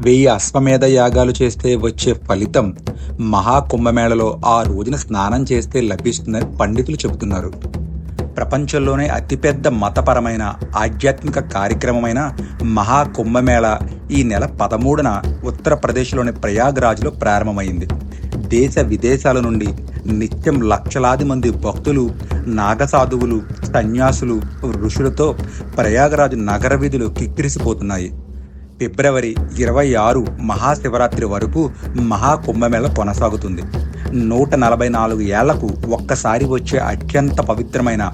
వెయ్యి అశ్వమేధ యాగాలు చేస్తే వచ్చే ఫలితం మహాకుంభమేళలో ఆ రోజున స్నానం చేస్తే లభిస్తుందని పండితులు చెబుతున్నారు. ప్రపంచంలోనే అతిపెద్ద మతపరమైన ఆధ్యాత్మిక కార్యక్రమమైన మహాకుంభమేళ ఈ నెల పదమూడున ఉత్తరప్రదేశ్లోని ప్రయాగ్రాజ్లో ప్రారంభమైంది. దేశ విదేశాల నుండి నిత్యం లక్షలాది మంది భక్తులు నాగసాధువులు సన్యాసులు ఋషులతో ప్రయాగరాజు నగర వీధులు కిక్కిరిసిపోతున్నాయి. ఫిబ్రవరి ఇరవై ఆరు మహాశివరాత్రి వరకు మహాకుంభమేళ కొనసాగుతుంది. నూట నలభై నాలుగు ఏళ్ళకు ఒక్కసారి వచ్చే అత్యంత పవిత్రమైన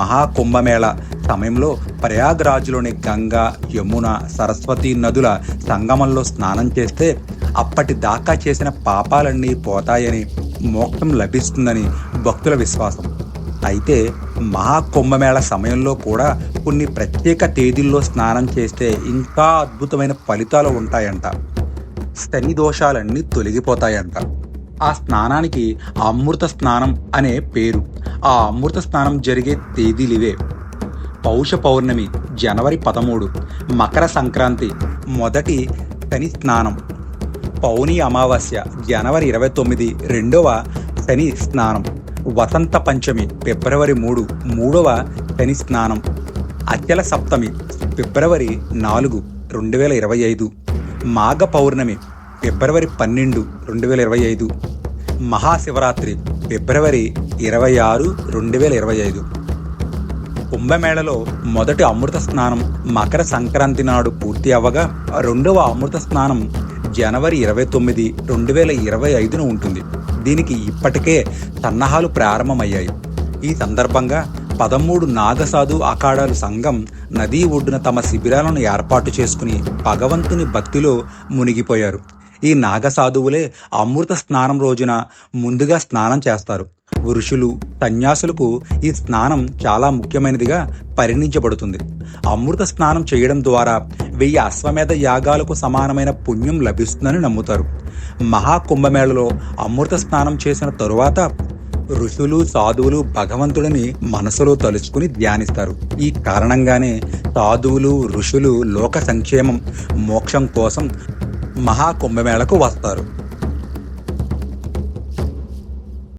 మహాకుంభమేళ సమయంలో ప్రయాగ్రాజ్లోని గంగా యమున సరస్వతి నదుల సంగమంలో స్నానం చేస్తే అప్పటి దాకా చేసిన పాపాలన్నీ పోతాయని మోక్షం లభిస్తుందని భక్తుల విశ్వాసం. అయితే మహాకుంభమేళ సమయంలో కూడా కొన్ని ప్రత్యేక తేదీల్లో స్నానం చేస్తే ఇంకా అద్భుతమైన ఫలితాలు ఉంటాయంట. శని దోషాలన్నీ తొలగిపోతాయంట. ఆ స్నానానికి అమృత స్నానం అనే పేరు. ఆ అమృత స్నానం జరిగే తేదీలివే. పౌష పౌర్ణమి జనవరి పదమూడు మకర సంక్రాంతి మొదటి శని స్నానం. పౌని అమావాస్య జనవరి ఇరవై తొమ్మిది రెండవ శని స్నానం. వసంత పంచమి ఫిబ్రవరి మూడు మూడవ శని స్నానం అచల సప్తమి ఫిబ్రవరి నాలుగు రెండు వేల ఇరవై ఐదు మాఘ పౌర్ణమి ఫిబ్రవరి పన్నెండు రెండు వేల ఇరవై ఐదు మహాశివరాత్రి ఫిబ్రవరి ఇరవై ఆరు రెండు వేల ఇరవై ఐదు. కుంభమేళలో మొదటి అమృత స్నానం మకర సంక్రాంతి నాడు పూర్తి అవ్వగా రెండవ అమృత స్నానం జనవరి ఇరవై తొమ్మిది రెండు వేల ఇరవై ఐదున ఉంటుంది. దీనికి ఇప్పటికే సన్నాహాలు ప్రారంభమయ్యాయి. ఈ సందర్భంగా పదమూడు నాగసాధు అఖాడాలు సంఘం నదీ ఒడ్డున తమ శిబిరాలను ఏర్పాటు చేసుకుని భగవంతుని భక్తిలో మునిగిపోయారు. ఈ నాగసాధువులే అమృత స్నానం రోజున ముందుగా స్నానం చేస్తారు. ఋషులు సన్యాసులకు ఈ స్నానం చాలా ముఖ్యమైనదిగా పరిగణించబడుతుంది. అమృత స్నానం చేయడం ద్వారా వెయ్యి అశ్వమేధ యాగాలకు సమానమైన పుణ్యం లభిస్తుందని నమ్ముతారు. మహాకుంభమేళలో అమృత స్నానం చేసిన తరువాత ఋషులు సాధువులు భగవంతుడిని మనసులో తలుచుకుని ధ్యానిస్తారు. ఈ కారణంగానే సాధువులు ఋషులు లోక సంక్షేమం మోక్షం కోసం మహాకుంభమేళకు వస్తారు.